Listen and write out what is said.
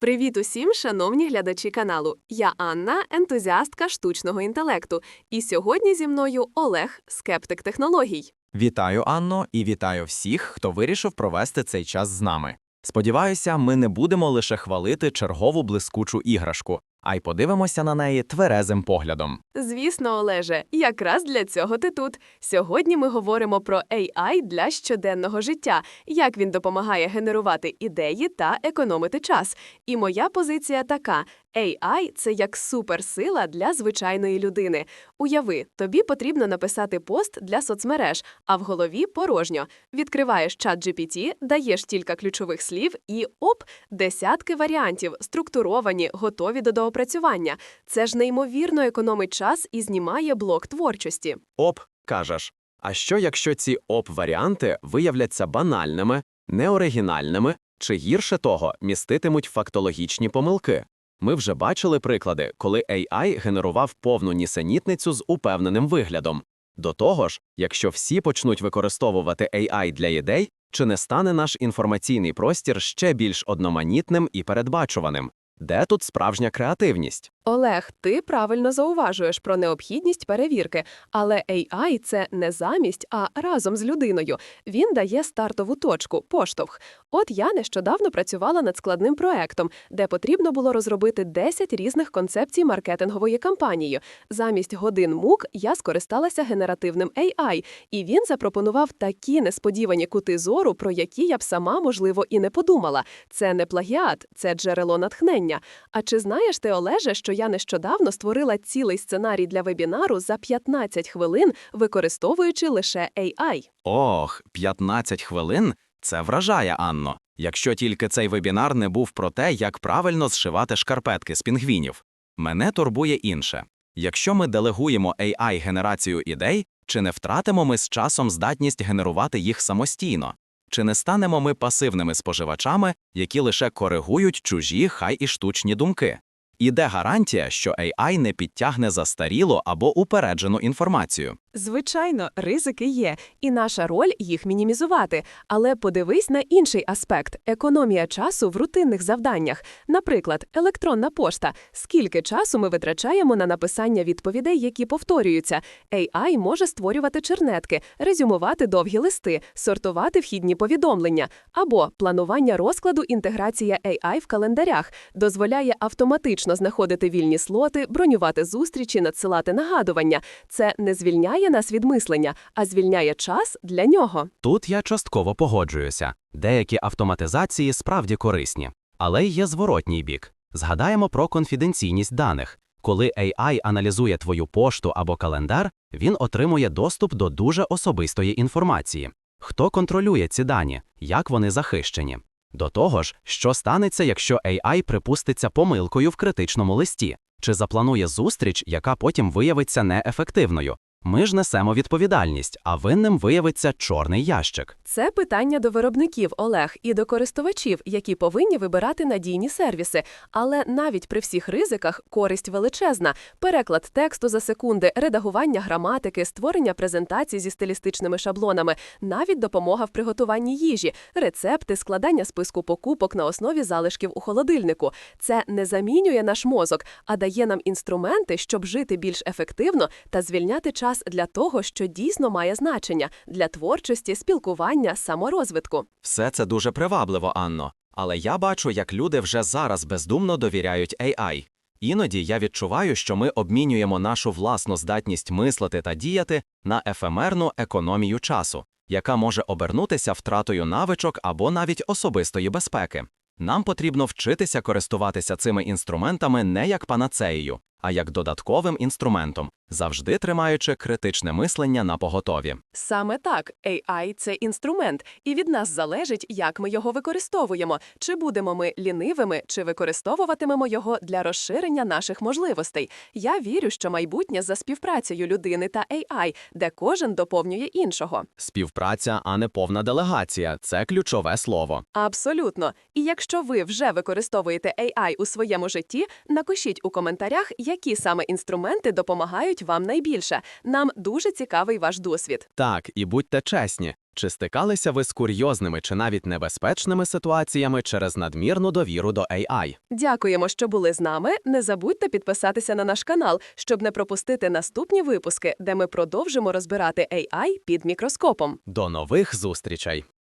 Привіт усім, шановні глядачі каналу. Я Анна, ентузіастка штучного інтелекту. І сьогодні зі мною Олег, скептик технологій. Вітаю, Анно, і вітаю всіх, хто вирішив провести цей час з нами. Сподіваюся, ми не будемо лише хвалити чергову блискучу іграшку, а й подивимося на неї тверезим поглядом. Звісно, Олеже, якраз для цього ти тут. Сьогодні ми говоримо про AI для щоденного життя, як він допомагає генерувати ідеї та економити час. І моя позиція така: AI – це як суперсила для звичайної людини. Уяви, тобі потрібно написати пост для соцмереж, а в голові порожньо. Відкриваєш чат GPT, даєш кілька ключових слів і оп, десятки варіантів, структуровані, готові до доопрацювання. Це ж неймовірно економить час і знімає блок творчості. Оп, кажеш. А що якщо ці оп-варіанти виявляться банальними, неоригінальними чи гірше того, міститимуть фактологічні помилки? Ми вже бачили приклади, коли AI генерував повну нісенітницю з упевненим виглядом. До того ж, якщо всі почнуть використовувати AI для ідей, чи не стане наш інформаційний простір ще більш одноманітним і передбачуваним? Де тут справжня креативність? Олег, ти правильно зауважуєш про необхідність перевірки, але AI – це не замість, а разом з людиною. Він дає стартову точку, поштовх. От я нещодавно працювала над складним проектом, де потрібно було розробити 10 різних концепцій маркетингової кампанії. Замість годин мук я скористалася генеративним AI, і він запропонував такі несподівані кути зору, про які я б сама, можливо, і не подумала. Це не плагіат, це джерело натхнення. А чи знаєш ти, Олеже, що я нещодавно створила цілий сценарій для вебінару за 15 хвилин, використовуючи лише AI? Ох, 15 хвилин? Це вражає, Анно. Якщо тільки цей вебінар не був про те, як правильно зшивати шкарпетки з пінгвінів. Мене турбує інше. Якщо ми делегуємо AI генерацію ідей, чи не втратимо ми з часом здатність генерувати їх самостійно? Чи не станемо ми пасивними споживачами, які лише коригують чужі, хай і штучні думки? І де гарантія, що AI не підтягне застарілу або упереджену інформацію? Звичайно, ризики є, і наша роль їх мінімізувати. Але подивись на інший аспект економія часу в рутинних завданнях. Наприклад, електронна пошта. Скільки часу ми витрачаємо на написання відповідей, які повторюються? AI може створювати чернетки, резюмувати довгі листи, сортувати вхідні повідомлення або планування розкладу інтеграція AI в календарях дозволяє автоматично знаходити вільні слоти, бронювати зустрічі, надсилати нагадування. Це не звільняє нас від мислення, а звільняє час для нього. Тут я частково погоджуюся. Деякі автоматизації справді корисні, але є зворотній бік. Згадаємо про конфіденційність даних. Коли AI аналізує твою пошту або календар, він отримує доступ до дуже особистої інформації. Хто контролює ці дані, як вони захищені? До того ж, що станеться, якщо AI припуститься помилкою в критичному листі, чи запланує зустріч, яка потім виявиться неефективною. Ми ж несемо відповідальність, а винним виявиться чорний ящик. Це питання до виробників Олег і до користувачів, які повинні вибирати надійні сервіси. Але навіть при всіх ризиках користь величезна: переклад тексту за секунди, редагування граматики, створення презентацій зі стилістичними шаблонами, навіть допомога в приготуванні їжі, рецепти, складання списку покупок на основі залишків у холодильнику. Це не замінює наш мозок, а дає нам інструменти, щоб жити більш ефективно та звільняти час для того, що дійсно має значення для творчості, спілкування, саморозвитку. Все це дуже привабливо, Анно, але я бачу, як люди вже зараз бездумно довіряють AI. Іноді я відчуваю, що ми обмінюємо нашу власну здатність мислити та діяти на ефемерну економію часу, яка може обернутися втратою навичок або навіть особистої безпеки. Нам потрібно вчитися користуватися цими інструментами не як панацеєю, а як додатковим інструментом, завжди тримаючи критичне мислення на поготові. Саме так, AI – це інструмент, і від нас залежить, як ми його використовуємо, чи будемо ми лінивими, чи використовуватимемо його для розширення наших можливостей. Я вірю, що майбутнє за співпрацею людини та AI, де кожен доповнює іншого. Співпраця, а не повна делегація це ключове слово. Абсолютно. І якщо ви вже використовуєте AI у своєму житті, напишіть у коментарях, які саме інструменти допомагають вам найбільше. Нам дуже цікавий ваш досвід. Так, і будьте чесні, чи стикалися ви з курйозними чи навіть небезпечними ситуаціями через надмірну довіру до AI? Дякуємо, що були з нами. Не забудьте підписатися на наш канал, щоб не пропустити наступні випуски, де ми продовжимо розбирати AI під мікроскопом. До нових зустрічей!